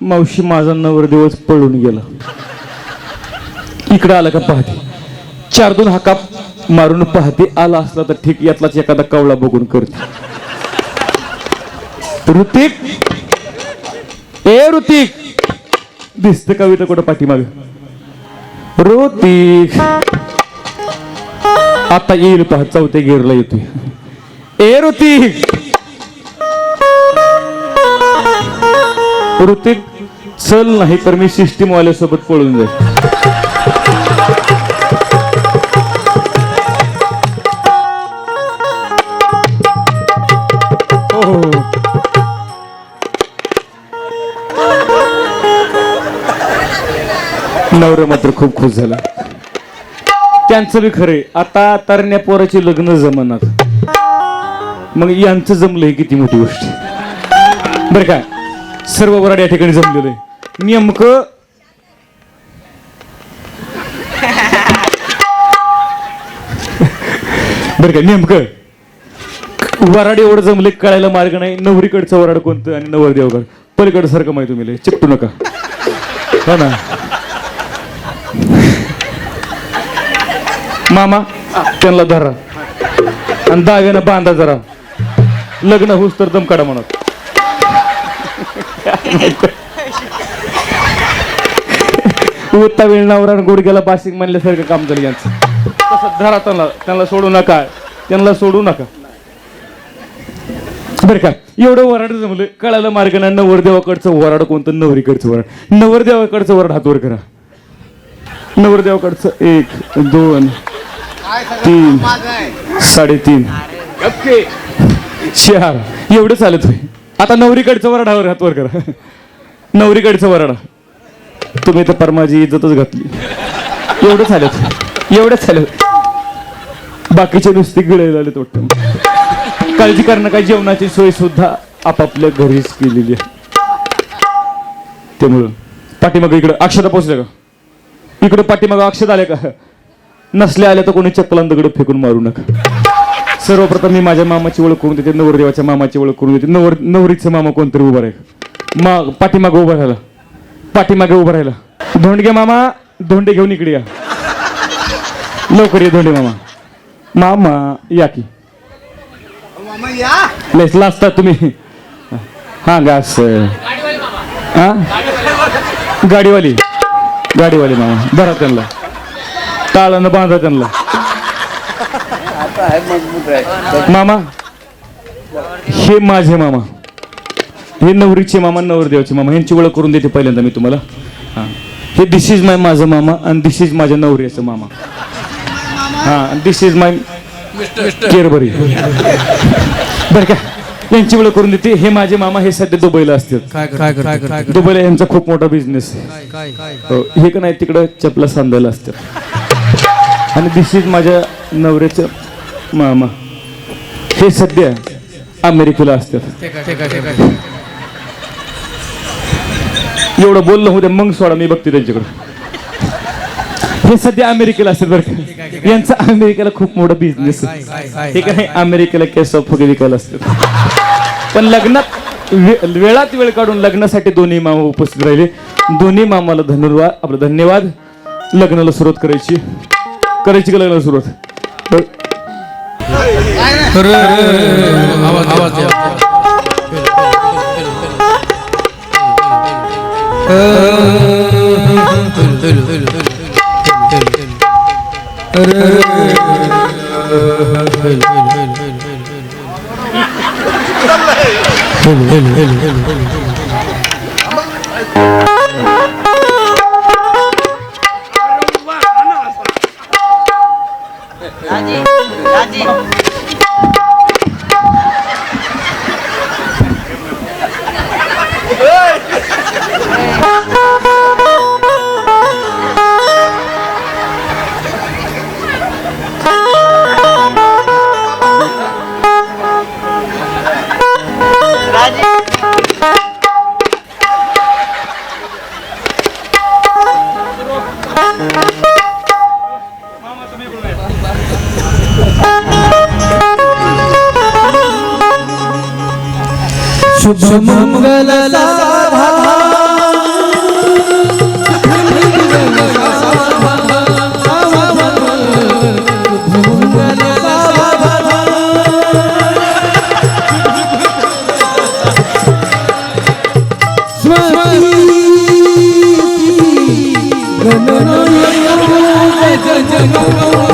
मावशी माझा नवरदेवच पळून गेला. इकडं आला का पाहते चार दोन हाका मारून पाहते आला असला तर ठीक यातलाच एखादा कवळा बघून करते. ऋतिक! ए ऋतिक! दिसत कविता कुठं पाठीमाग? ऋतिक! आता येईल पहा चौथ्या गिरला येतोय. ए ऋतिक! ऋतिक चल नाही तर मी सिस्टीम वाल्यासोबत पळून जाईल हो, हो, हो. मात्र खूप खुश झाला. त्यांचं बी खरे आता तरण्या पोराचे लग्न जमणार. मग यांचं जमलं ही किती मोठी गोष्ट. बरं काय सर्व वराड या ठिकाणी जमलेलं आहे. नेमकं बरं काय नेमकं वराड एवढं जमले कळायला मार्ग नाही. नवरीकडचं वराड कोणतं आणि नवरदेवगड? पलीकडं सारखं माहिती तुम्ही चिपटू नका. हो ना? मामा त्यांना धरा. आणि दाव्यानं बांधा जरा. लग्न होऊस तर दमकाडा म्हणत उत्ता वेळ नवरा गुडघ्याला पासिंग म्हणल्यासारखं काम झालं यांचं. तसं धरा त्यांना त्यांना सोडू नका त्यांना सोडू नका. बरं का? एवढं वराड जमलं कळायला मार्ग नाही नवरदेवाकडचं वराड कोणतं? नवरीकडचं वराड. नवरदेवाकडचं वराड हातवर करा. नवरदेवाकडचं एक दोन तीन साडेतीन. चार एवढं चालत होय आता नवरीकडचं वराडावर हातवर करा. नवरीकडचं वराडा. तुम्ही तर परमाजी इज्जतच घातली. एवढं झालं. एवढंच झालं. बाकीचे नुसते गिळायला आले वाटतं. काळजी करणं काय? जेवणाची सोय सुद्धा आपापल्या घरीच केलेली आहे. त्यामुळं पाठीमाग इकडं. अक्षता पोचल्या का इकडं पाठीमाग अक्षत आले का? नसले आले तर कोणी चक्कलान दगड फेकून मारू नका. सर्वप्रथम मी माझ्या मामाची ओळख करून देते नवरदेवाच्या मामाची ओळख करून देते. नवर नवरीचं मामा कोणतरी उभा राहील. मा पाठीमागं उभा राहिला. पाठीमागे उभा राहिला. धोंडगे मामा धोंडे घेऊन इकडे या. लवकर ये धोंडे मामा. मामा या की. लयच लाजता तुम्ही. हा गास. हा? गाडीवाली. गाडीवाली मामा. धरा त्यांना. टाळानं बांधा त्यांना. मामा हे माझे मामा. हे नवरीचे मामा नवरदेवाचे मामा. यांची ओळख करून देते पहिल्यांदा मी तुम्हाला. हा. हे दिस इज माय माझं मामा आणि दिस इज माझ्या नवऱ्याचं मामा. हा दिस इज माय केरबरी. बरं का? यांची ओळख करून देते. हे माझे मामा हे सध्या दुबईला असतात. दुबईला यांचा खूप मोठा बिझनेस आहे. हो, हे का नाही तिकडं चपला सांधायला असतात. आणि दिस इज माझ्या नवऱ्याचं मामा. हे सध्या अमेरिकेला असतात. एवढं बोललं होऊ मग सोडा मी बघते त्यांच्याकडे. हे सध्या अमेरिकेला असतात बरं का. यांचा अमेरिकेला खूप मोठा बिझनेस आहे. हे काय अमेरिकेला केस ऑफ फुगे विकायला असतात. पण लग्नात वेळात वेळ काढून लग्नासाठी दोन्ही मामा उपस्थित राहिले. दोन्ही मामाला धन्यवाद आपलं धन्यवाद. लग्नाला सुरुवात करायची. करायची का लग्नाला सुरुवात? तर आवाज आवाज राजी शुभ मंगल Go, go, go, go.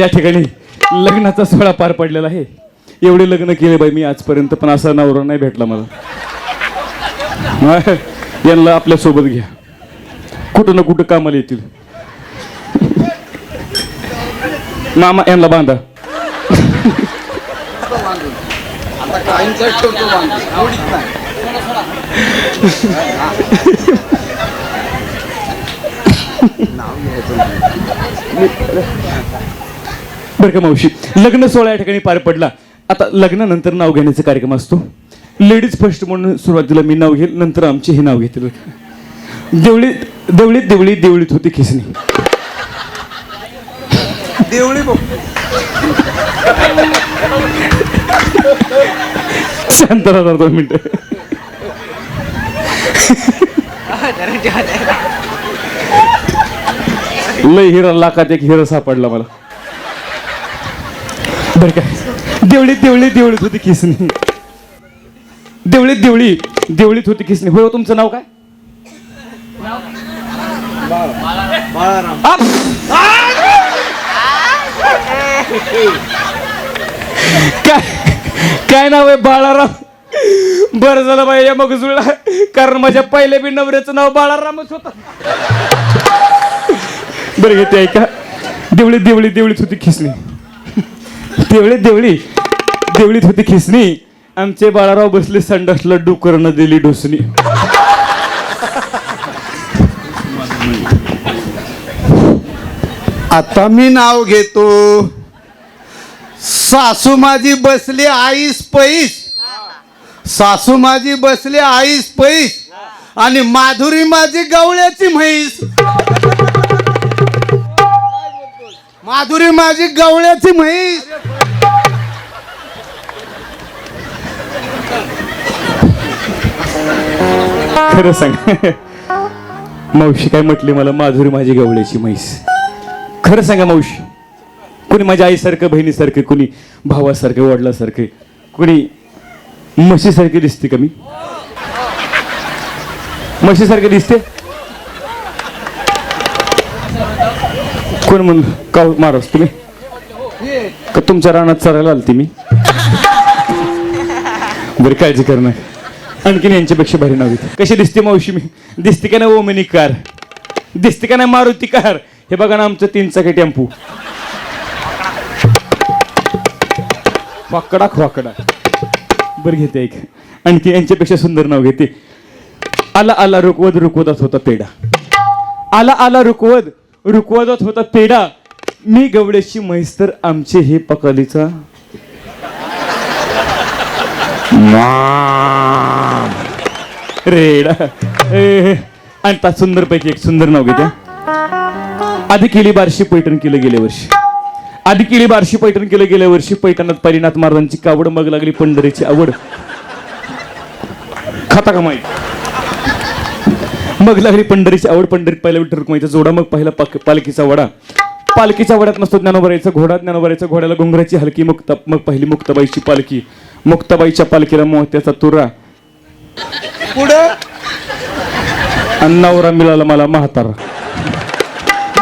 या ठिकाणी लग्नाचा सोहळा पार पडलेला आहे. एवढे लग्न केले बाई मी आजपर्यंत पण असा नवरा नाही भेटला मला. यांना आपल्यासोबत घ्या. कुठं ना कुठं कामाला येतील. मामा यांना बांधा. बरं का मावशी लग्न सोहळा या ठिकाणी पार पडला. आता लग्नानंतर नाव घेण्याचा कार्यक्रम असतो. लेडीज फर्स्ट म्हणून सुरुवातीला मी नाव घेईल नंतर आमचे हे नाव घेतील. देवळीत देवळीत देवळीत देवळीत होती खिसणी. देवळी शांत राहा दोन मिनिटं. लय हिरा लाखात एक हिरा सापडला मला. बर काय देवळीत देवळीत देवळीत होती किसनी देवळीत देवळी देवळीत होती किसनी होय हो, तुमचं नाव काय? बाळाराम. काय काय नाव आहे बाळाराम? बरं झालं बाई या मग जुळला. कारण माझ्या पहिल्या बी नवऱ्याचं नाव बाळारामच होतं. बरं घेते ऐका. देवळी देवळी देवळीत होती खिसणी. देवळी देवळी. देवळीत होती खिसणी. आमचे बाळाराव बसले संडासला डुकरनं दिली डोसणी. आता मी नाव घेतो. सासू माझी बसली आईस पैस. सासू माझी बसली आईस पैस. आणि माधुरी माझी गवळ्याची म्हैस. माधुरी माझी गवळ्याची म्हैस. खरं सांग. मावशी काय म्हटली मला? माधुरी माझी गवळ्याची म्हैस. खरं सांगा मावशी कुणी माझ्या आईसारखं बहिणीसारखं कुणी भावासारखं वडिलासारखं कुणी म्हशीसारखी दिसते का मी? म्हशीसारखी दिसते? कोण म्हण का हो? मारस तुम्ही? का तुमच्या रानात चरायला आलती मी? बरं काळजी करणार आणखीन यांच्यापेक्षा भारी नाव घेते कशी दिसते मावशी मी? दिसते का नाही ओमिनी कार? दिसते का नाही मारुती कार? हे बघा ना आमचं तीन चाकी टेम्पू? वाकडा खोकडा बरं घेते एक. आणखी यांच्यापेक्षा सुंदर नाव घेते. आला आला रुकवत रुकवतच होता पेढा. आला आला रुकवत रुकवतच होता पेढा. मी गवड्याची म्हैस तर आमचे हे पकालीचा रेडा आणि त्या सुंदर पैकी एक सुंदर नाव घेत्या आधी केली बारशी पैठण केलं गेल्या वर्षी. आधी केली बारशी पैठण केलं गेल्या वर्षी. पैठणात परिनाथ महाराजांची कावड मग लागली पंढरीची आवड. खाता का माहीत मग लागली पंढरीची आवड पंढरीत पहिला विठ्ठल रुक्माईचा जोडा मग पहिला पालखीचा वडा. पालखीच्या वड्यात नसतो ज्ञानोबरायचं घोडा ज्ञानोबरायचं घोड्याला घुंगराची हलकी मुक्त मग पहिली मुक्ताबाईची पालखी. मुक्ताबाईच्या पालखीला मोत्याचा तुरा. पुढं? नवरा मिळाला मला म्हातारा.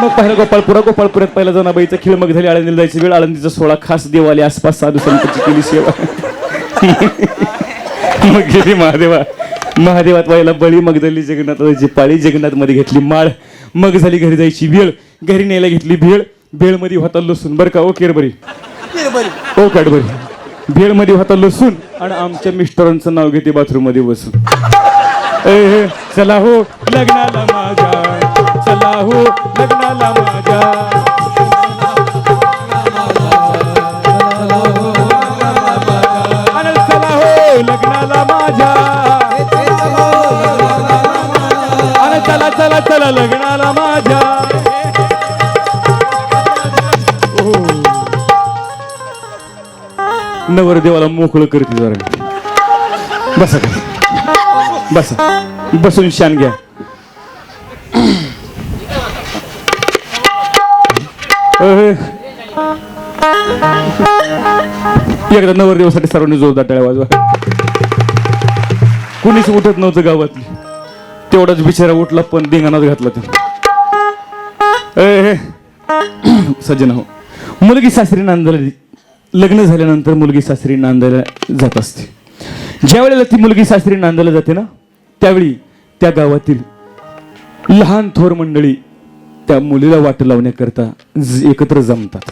मग पहिला गोपाळपुरा गोपाळपुऱ्यात पहिला जनाबाईचा खिळ मग झाली आळंदीला जायची वेळ आळंदीचा सोळा खास देवाली आसपास साधू संतांची केली सेवा. मग गेली महादेवा. महादेवात व्हायला बळी मग झाली जगन्नाथाची पाळी जगन्नाथमध्ये घेतली माळ. मग झाली घरी जायची वेळ. घरी न्यायला घेतली भेळ. भेळमध्ये होता लसूण. बरं का? ओ केरबरी ओ कॅडबरी भेळमध्ये होता लसूण आणि आमच्या मिस्टरांचं नाव घेते बाथरूममध्ये बसून. ए, चला हो लग्नाला माझ्या. चला हो लग्नाला माझ्या. हो लग्नाला माझ्या. चला चला चला लग्नाला नवरदेवाला मोकळं करते जरा. बसा बसा. बसून शान घ्या. अह. एकदा नवरदेवासाठी सर्वांनी जोरदार टाळ्या वाजवा. कुणीच उठत नव्हतं गावातली. तेवढाच बिचारा उठला पण धिंगाणात घातला ते. सज्जन हो. मुलगी सासरी नांदायला लग्न झाल्यानंतर मुलगी सासरी नांदायला जात असते. ज्या वेळेला ती मुलगी सासरी नांदायला जाते ना त्यावेळी त्या गावातील लहान थोर मंडळी त्या मुलीला वाट लावण्याकरता एकत्र जमतात.